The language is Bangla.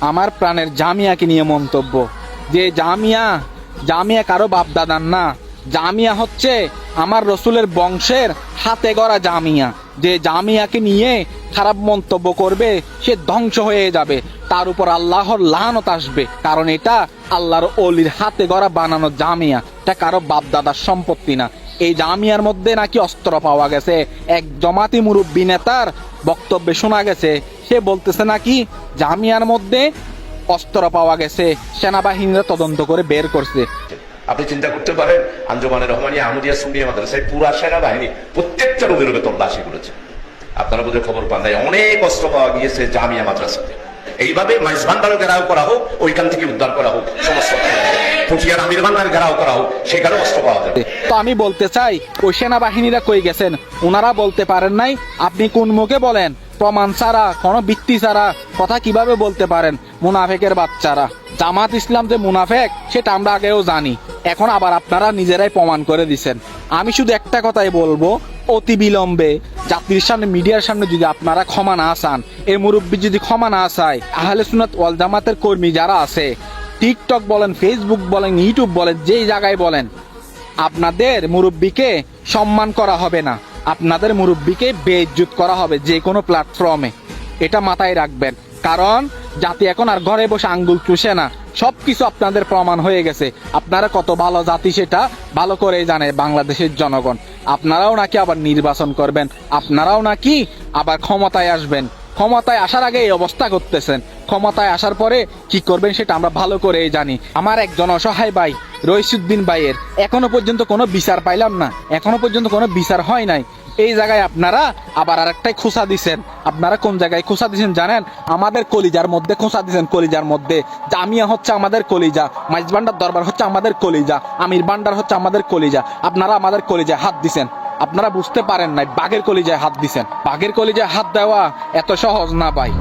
আমার প্রাণের জামিয়াকে নিয়ে মন্তব্য? যে জামিয়া জামিয়া কারও বাপদাদার না। জামিয়া হচ্ছে আমার রসুলের বংশের হাতে গড়া জামিয়া। যে জামিয়াকে নিয়ে খারাপ মন্তব্য করবে, সে ধ্বংস হয়ে যাবে। তার উপর আল্লাহর লানত আসবে। কারণ এটা আল্লাহর অলির হাতে গড়া বানানো জামিয়া। এটা কারও বাপদাদার সম্পত্তি না। এই জামিয়ার মধ্যে নাকি অস্ত্র পাওয়া গেছে। এক জমাতি মুরব্বী নেতার বক্তব্যে শোনা গেছে, সে বলতেছে নাকি জামিয়ার মধ্যে অস্ত্র পাওয়া গেছে, সেনাবাহিনীরা তদন্ত করে বের করছে। আপনি চিন্তা করতে পারেন আঞ্জমানের রহমানিয়া, আহমদিয়া সুনিয়া মাদ্রাসায় পুরা সেনাবাহিনী প্রত্যেকটা রোগের রোগে তল্লাশি করেছে। আপনারা বোধহয় খবর পান নাই, অনেক অস্ত্র পাওয়া গিয়েছে জামিয়া মাদ্রাসাতে। এইভাবে মাইজ ভান্ডারও করা হোক, ওইখান থেকে উদ্ধার করা হোক, সমস্ত ঘেরাও অস্ত্র পাওয়া যাবে। তো আমি বলতে চাই, ওই সেনাবাহিনীরা কই গেছেন? ওনারা বলতে পারেন নাই, আপনি কোন মুখে বলেন? প্রমাণ ছাড়া, কোনো ছাড়া, কথা কীভাবে বলতে পারেন? মুনাফেকের বাচ্চারা। জামাত ইসলাম যে মুনাফেক, সেটা আমরা আগেও জানি। এখন আবার আপনারা নিজেরাই প্রমাণ করে দিছেন। আমি শুধু একটা কথাই বলব, অতি বিলম্বে। জাতির সামনে, মিডিয়ার সামনে যদি আপনারা ক্ষমা না চান এই মুরব্বী যদি ক্ষমা না চায়, আহলে সুনাত ওয়াল জামাতের কর্মী যারা আছে টিকটক বলেন ফেসবুক বলেন ইউটিউব বলেন, যেই জায়গায় বলেন, আপনাদের মুরব্বীকে সম্মান করা হবে না। আপনাদের মুরব্বীকে বেইজ্জত করা হবে যে কোনো প্ল্যাটফর্মে এটা মাথায় রাখবেন। কারণ জাতি এখন আর ঘরে বসে আঙ্গুল চুষে না। সব কিছু আপনাদের প্রমাণ হয়ে গেছে। আপনারা কত ভালো জাতি সেটা ভালো করেই জানে বাংলাদেশের জনগণ। আপনারাও নাকি আবার নির্বাচন করবেন। আপনারাও নাকি আবার ক্ষমতায় আসবেন। ক্ষমতায় আসার আগে এই অবস্থা করতেছেন ক্ষমতায় আসার পরে কি করবেন সেটা আমরা ভালো করেই জানি। আমার একজন অসহায় ভাই, রইসুদ্দিন ভাইয়ের, এখনও পর্যন্ত কোনো বিচার পাইলাম না। এখনও পর্যন্ত কোনো বিচার হয় নাই। এই জায়গায় আপনারা আবার আরেকটাই খোসা দিছেন। আপনারা কোন জায়গায় খোসা দিছেন জানেন? আমাদের কলিজার মধ্যে খোসা দিছেন কলিজার মধ্যে। জামিয়া হচ্ছে আমাদের কলিজা মাইজ ভান্ডার দরবার হচ্ছে আমাদের কলিজা, আমির ভান্ডার হচ্ছে আমাদের কলিজা। আপনারা আমাদের কলিজায় হাত দিছেন। আপনারা বুঝতে পারেন নাই, বাঘের কলিজায় হাত দিছেন। বাঘের কলিজায় হাত দেওয়া এত সহজ না ভাই।